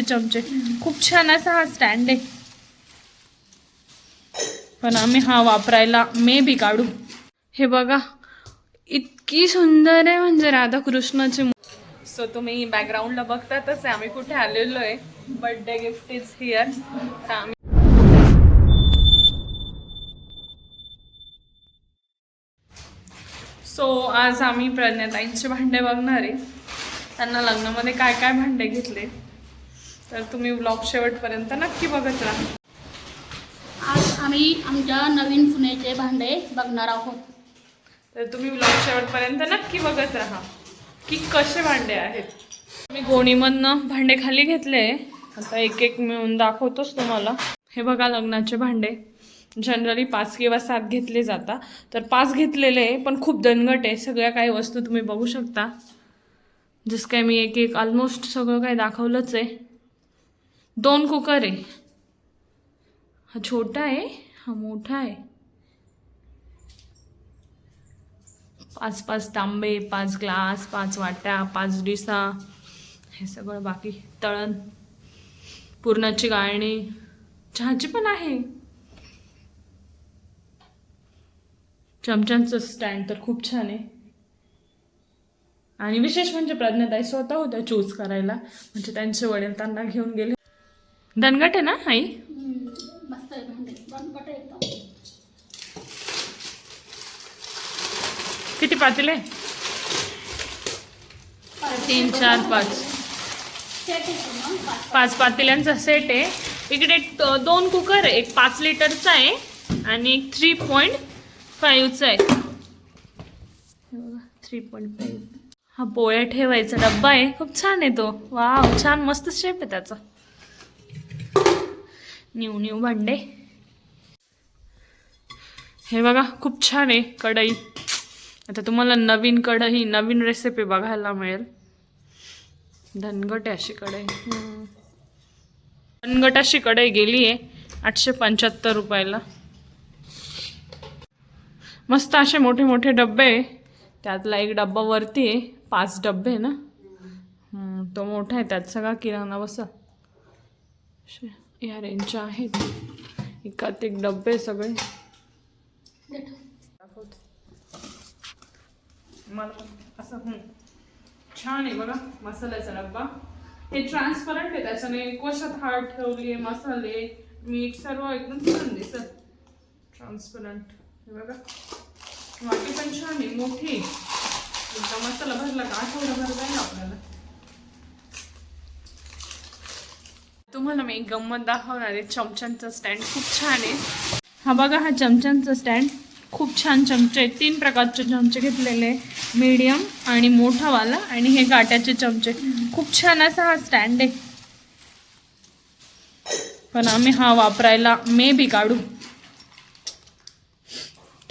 काट्याचे चमचे. खूप छान असा हा स्टँड आहे. पण आम्ही हा वापरायला मे बी काढू. हे बघा इतकी सुंदर आहे म्हणजे राधाकृष्णाची सो तुम्ही बॅकग्राऊंडला बघतातच आहे आम्ही कुठे आलेलो आहे. बर्थडे गिफ्ट इज हिअर तर आम्ही सो आज आम्ही प्रज्ञाताईंचे भांडे बघणार आहे. त्यांना लग्नामध्ये काय काय भांडे घेतले? तर तुम्ही ब्लॉग शेवटपर्यंत नक्की बघत राहा. आज आम्ही आमच्या नवीन सुनेचे भांडे बघणार आहोत. तर तुम्ही ब्लॉग शेवटपर्यंत नक्की बघत राहा. की कसे भांडे आहेत. मी गोणीमधनं भांडे खाली घेतले. आता एक एक मिळून दाखवतोच तुम्हाला. हे बघा लग्नाचे भांडे. जनरली पाच किंवा सात घेतले जातात तर पाच घेतलेले पण खूप दणगट आहे. सगळ्या काही वस्तू तुम्ही बघू शकता. जसं काय मी एक एक ऑलमोस्ट सगळं काही दाखवलंच आहे. दोन कुकर आहे. हा छोटा आहे हा मोठा आहे. पाच पाच तांबे पाच ग्लास पाच वाट्या पाच डिसा हे सगळं बाकी. तळण पुरणाची गाळणी. चहाची पण आहे. चमच्यांचं स्टँड तर खूप छान आहे. आणि विशेष म्हणजे प्रज्ञाताई स्वतः होत्या चूज करायला. म्हणजे त्यांचे वडील त्यांना घेऊन गेले. दणगट आहे ना आई? मस्त आहे आहे किती तीन चार पाच. पाच पातेल्यांचा सेट आहे. इकडे दोन कुकर आहे. एक पाच लिटरचा आहे आणि एक थ्री पॉईंट फाईव्हचा आहे. थ्री पॉईंट फाईव्ह हा पोळ्या ठेवायचा डब्बा आहे. खूप छान आहे तो. वाव छान मस्त शेप आहे त्याचा. न्यू न्यू भांडे. हे बघा खूप छान आहे कढई. आता तुम्हाला नवीन कढई नवीन रेसिपी बघायला मिळेल. धनगट आहे अशी कढई. धनगट अशी कढई गेली आहे आठशे पंच्याहत्तर रुपयाला. मस्त असे मोठे मोठे डब्बे आहे. त्यातला एक डब्बा वरती आहे पाच डब्बे आहे ना? तो मोठा आहे त्यात सगळा किराणा बसा. या रेंजच्या आहेत. एकात एक डब्बे सगळे. मला असं छान आहे बघा मसाल्याचा डब्बा. हे ट्रान्सपरंट आहे त्याच्याने कशात हळद ठेवली आहे मसाले मीठ सर्व एकदम छान दिसत. ट्रान्सपरंट हे बघा. वाटी पण छान आहे मोठी. आहे. एकदा मसाला भरला का भरला येईल आपल्याला. तुम्हाला मी एक गंमत दाखवणार आहे. चमच्यांचा स्टँड खूप छान आहे. हा बघा हा चमच्यांचा स्टँड खूप छान चमचे आहेत. तीन प्रकारचे चमचे घेतलेले मीडियम आणि मोठावाला आणि हे गाट्याचे चमचे. खूप छान असा हा स्टँड आहे. पण आम्ही हा वापरायला मे बी काढू.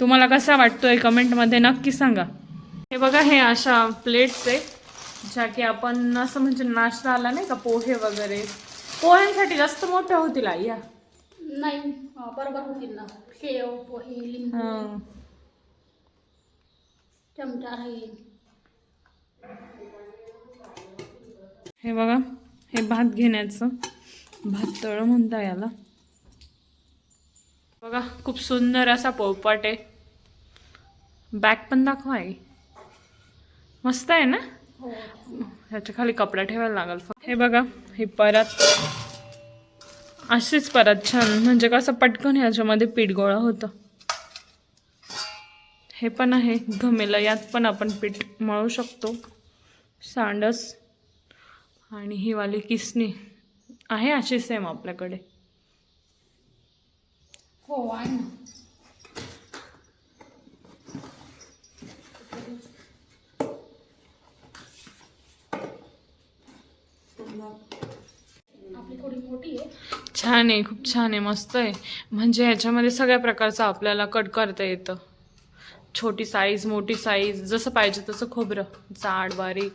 तुम्हाला कसा वाटतोय कमेंटमध्ये नक्की सांगा. हे बघा हे अशा प्लेट्स आहे ज्या की आपण असं म्हणजे नाश्ता आला नाही का पोहे वगैरे. पोह्यांसाठी जास्त मोठ्या होतील आई या. नाही बरोबर होतील ना. शेव पोहे लिंबू. हं. चमचा राहील हे बघा हे भात घेण्याचं भात तळ म्हणता याला. बघा खूप सुंदर असा पोळपाट आहे. बॅग पण दाखवा आहे मस्त आहे ना? हो. ह्याच्या खाली कपडा ठेवायला लागेल. फक्त. हे बघा हे परत. अशीच परत छान म्हणजे कसं पटकन ह्याच्यामध्ये पीठ गोळा होतं. हे पण आहे घमेलं यात पण आपण पीठ मळू शकतो. सांडस. आणि ही वाली किसणी आहे अशी सेम आपल्याकडे. हो आहे ना आपली थोडी मोठी आहे छान आहे खूप छान आहे मस्त आहे. म्हणजे ह्याच्यामध्ये सगळ्या प्रकारचं आपल्याला कट करता येतं. छोटी साईज मोठी साईज जसं पाहिजे तसं खोबरं जाड बारीक.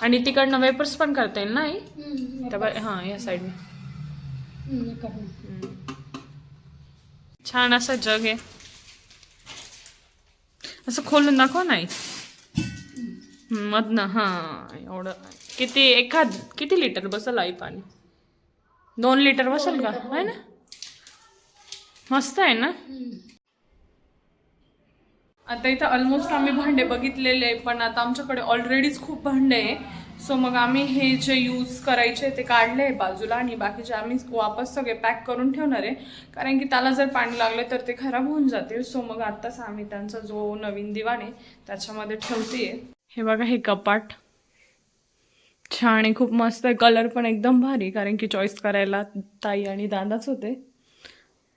आणि तिकडनं वेपर्स पण करता येईल ना आई? त्या हां या साईडने. छान असा जग आहे. असं खोलून दाखव नाही मधनं हां एवढं. किती एखाद किती लिटर बसल आई पाणी? दोन लिटर बसल का? आहे ना? मस्त आहे ना? आता इथं ऑलमोस्ट आम्ही भांडे बघितलेले आहे पण आता आमच्याकडे ऑलरेडीच खूप भांडे आहे. सो मग आम्ही हे जे यूज करायचे ते काढले आहे बाजूला आणि बाकीचे आम्ही वापस सगळे पॅक करून ठेवणार आहे. कारण की त्याला जर पाणी लागलं तर ते खराब होऊन जातील. सो मग आत्ताच आम्ही त्यांचा जो नवीन दिवाण आहे त्याच्यामध्ये ठेवते हे बघा हे कपाट. छान आहे खूप मस्त आहे कलर पण एकदम भारी. कारण की चॉईस करायला ताई आणि दादाच होते.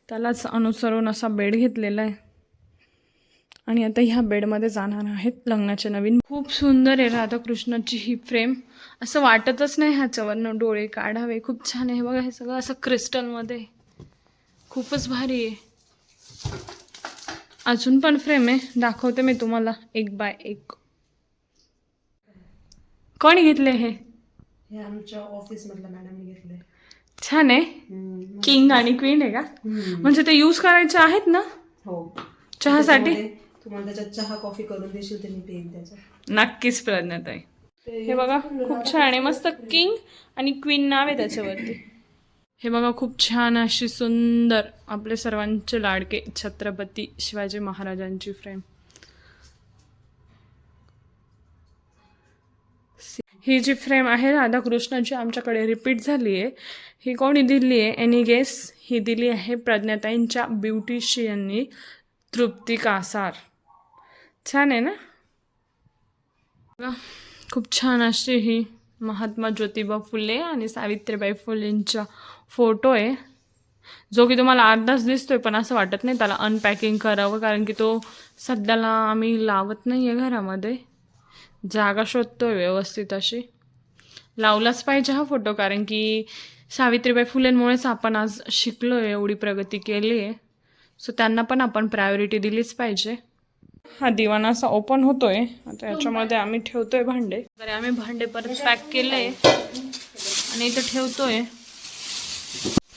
त्यालाच अनुसरून असा बेड घेतलेला आहे. आणि आता ह्या बेडमध्ये जाणार आहेत लग्नाचे नवीन. खूप सुंदर आहे राधाकृष्णाची ही फ्रेम असं वाटतच नाही ह्याच्यावरनं डोळे काढावे. खूप छान आहे बघा हे सगळं असं क्रिस्टलमध्ये खूपच भारी आहे. अजून पण फ्रेम आहे. दाखवते मी तुम्हाला एक बाय एक. कोणी घेतले हे? हे आमच्या ऑफिस मधल्या मॅडमने घेतले. छान आहे. किंग आणि क्वीन आहे का? म्हणजे ते यूज करायचे आहेत ना? हो. चहासाठी? त्याच्यामध्ये तुम्हाला त्याच्यात चहा कॉफी करून देशील ते मी पेन नक्कीच प्रज्ञात आहे हे बघा खूप छान आहे. मस्त किंग आणि क्वीन नाव आहे त्याच्यावरती. हे बघा खूप छान अशी सुंदर आपले सर्वांचे लाडके छत्रपती शिवाजी महाराजांची फ्रेम ही जी फ्रेम आहे राधाकृष्णाची आमच्याकडे रिपीट झाली आहे ही कोणी दिली आहे एनी गेस ही दिली आहे प्रज्ञाताईंच्या ब्युटिशियननी तृप्ती कासार. छान आहे ना? बघा, खूप छान अशी ही महात्मा ज्योतिबा फुले आणि सावित्रीबाई फुलेंचा फोटो आहे. जो की तुम्हाला अर्धाच दिसतोय पण असं वाटत नाही त्याला अनपॅकिंग करावं कारण की तो सध्याला आम्ही लावत नाही आहे घरामध्ये. जागा शोधतोय व्यवस्थित अशी. लावलाच पाहिजे हा फोटो कारण की सावित्रीबाई फुलेंमुळेच आपण आज शिकलो आहे एवढी प्रगती केली आहे सो त्यांना पण आपण प्रायोरिटी दिलीच पाहिजे. हा दिवाण असा ओपन होतोय. आता याच्यामध्ये आम्ही ठेवतोय भांडे. तर आम्ही भांडे परत पॅक केले आणि इथं ठेवतोय.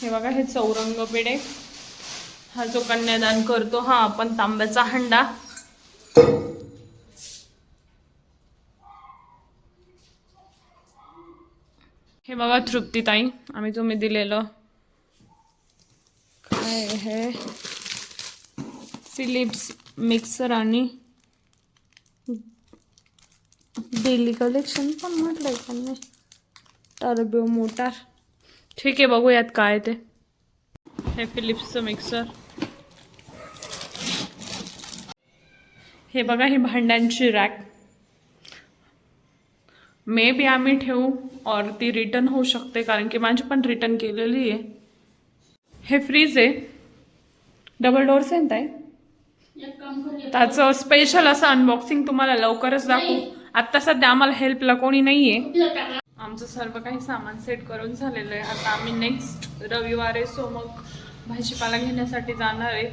हे बघा हे चौरंग पेढे हा जो कन्यादान करतो हा आपण तांब्याचा हंडा. बाबा तृप्ती तृप्तीताई आम्ही तुम्ही दिलेलं. काय हे? फिलिप्स मिक्सर आणि डेली कलेक्शन पण म्हटलंय का मी टर्बो मोटार ठीक आहे बघूयात काय ते. हे फिलिप्सचं मिक्सर हे बघा ही भांड्यांची रॅक मे बी आम्ही ठेवू और ती रिटर्न होऊ शकते कारण की माझी पण रिटर्न केलेली आहे. हे फ्रीज आहे. डबल डोअर्स आहे ना ताई एक काम करूया त्याचं स्पेशल असं अनबॉक्सिंग तुम्हाला लवकरच दाखवू. आत्ता सध्या आम्हाला हेल्पला कोणी नाही आहे. आमचं सर्व काही सामान सेट करून झालेलं आहे. आता आम्ही नेक्स्ट रविवारी सो मग भाजीपाला घेण्यासाठी जाणार आहे.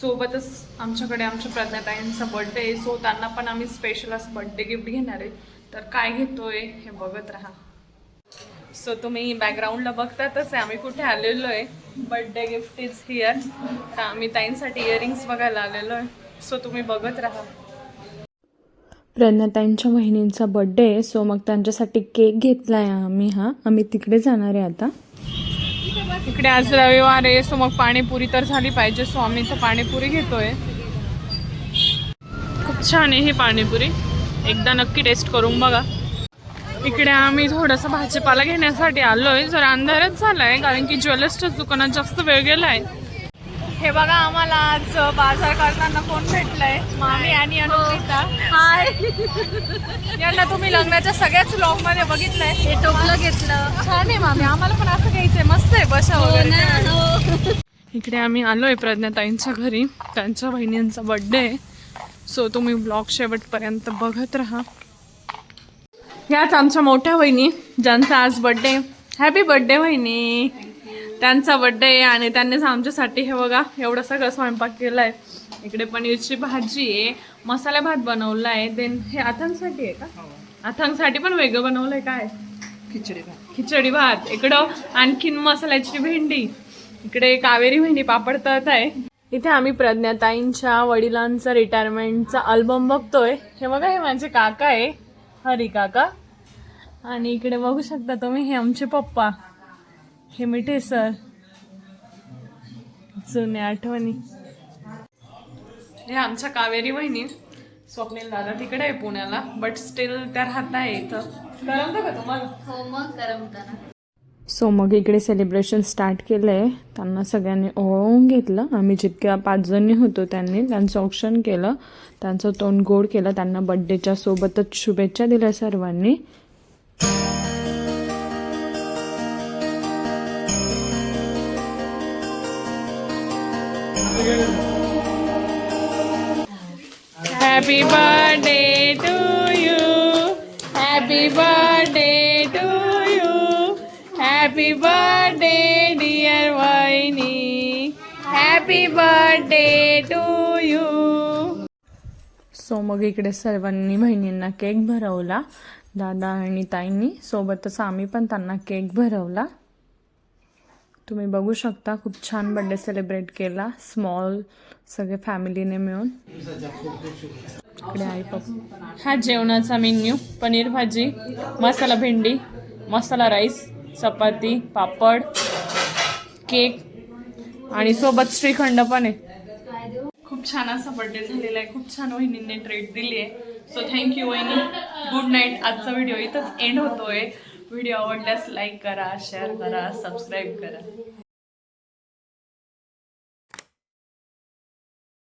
सोबतच आमच्याकडे आमच्या प्रज्ञाताईंचा बर्थडे आहे सो त्यांना पण आम्ही स्पेशल असं बर्थडे गिफ्ट घेणार आहे. तर काय घेतोय हे बघत राहा. सो तुम्ही बॅकग्राऊंडला बघतातच आहे आम्ही कुठे आलेलो आहे. बर्थडे गिफ्ट इज हिअर तर आम्ही ताईंसाठी इयरिंग्स बघायला आलेलो आहे. सो तुम्ही बघत राहा. प्रज्ञाताईंच्या बहिणींचा बड्डे आहे सो मग त्यांच्यासाठी केक घेतला आहे आम्ही हा. आम्ही तिकडे जाणार आहे आता. इकडे आज रविवार आहे सो मग पाणीपुरी तर झाली पाहिजे सो आम्ही इथं पाणीपुरी घेतोय. खूप छान आहे ही पाणीपुरी. एकदा नक्की टेस्ट करून बघा. इकडे आम्ही थोडंसं भाजीपाला घेण्यासाठी आलोय. जर अंधारच झालाय कारण की ज्वेलर्सच्या दुकानात जास्त वेळ गेलाय. हे बघा आम्हाला आज बाजार करताना कोण भेटलंय? मामी आणि अनुष्का हाय. यांना तुम्ही लग्नाच्या सगळ्याच व्लॉगमध्ये बघितलंय. हे टोपलं घेतलं. छान आहे मामी. आम्हाला पण असं घ्यायचंय. मस्त आहे बशा हो वगैरे. हो. इकडे आम्ही आलोय प्रज्ञाताईंच्या घरी. त्यांच्या बहिणींचा बर्थडे आहे. सो तुम्ही ब्लॉग शेवटपर्यंत बघत राहा. याच आमच्या मोठ्या बहिणी ज्यांचा आज बर्थडे हॅपी बर्थडे बहिणी त्यांचा बर्थडे आहे आणि त्यांनीच आमच्यासाठी हे बघा एवढं सगळं स्वयंपाक केला आहे इकडे पनीरची भाजी आहे मसाला भात बनवला आहे देन हे अथांगसाठी आहे का? अथांगसाठी पण वेगळं बनवलंय काय? खिचडी भात. खिचडी भात. इकडं आणखीन मसाल्याची भेंडी. इकडे कावेरी भेंडी पापड तळत आहे इथे आम्ही प्रज्ञाताईंच्या वडिलांचा रिटायरमेंटचा अल्बम बघतोय. हे बघा हे माझे काका आहे. हरी काका. आणि इकडे बघू शकता तुम्ही हे आमचे पप्पा. हे मिठे सर जुन्या आठवणी. हे आमच्या कावेरी बहिणी स्वप्नील दादा तिकडे आहे पुण्याला बट स्टील त्या राहत आहे इथं. करमतं का तुम्हाला? हो मग करमताना सो मग इकडे सेलिब्रेशन स्टार्ट केलं आहे त्यांना सगळ्यांनी ओळवून घेतलं. आम्ही जितक्या पाच जणी होतो त्यांनी त्यांचं औक्षण केलं. त्यांचं तोंड गोड केलं. त्यांना बड्डेच्या सोबतच शुभेच्छा दिल्या सर्वांनी. Happy birthday happy birthday dear वहिनी happy birthday to you so मग इकडे सर्वांनी बहिणींना केक भरवला. दादा आणि ताईंनी. सोबतच आम्ही पण त्यांना केक भरवला. तुम्ही बघू शकता खूप छान बड्डे सेलिब्रेट केला. स्मॉल सगळे फॅमिलीने मिळून. इकडे आई पप्पा. हा जेवणाचा मेन्यू पनीर भाजी मसाला भेंडी मसाला राईस चपाती पापड केक आणि सोबत श्रीखंड पण आहे. खूप छान असा बर्थडे झालेला आहे. खूप छान वहिनींनी ट्रीट दिली आहे. सो थँक्यू वहिनी. गुड नाईट आजचा व्हिडिओ इथंच एंड होतोय. व्हिडिओ आवडल्यास लाईक करा शेअर करा सबस्क्राईब करा.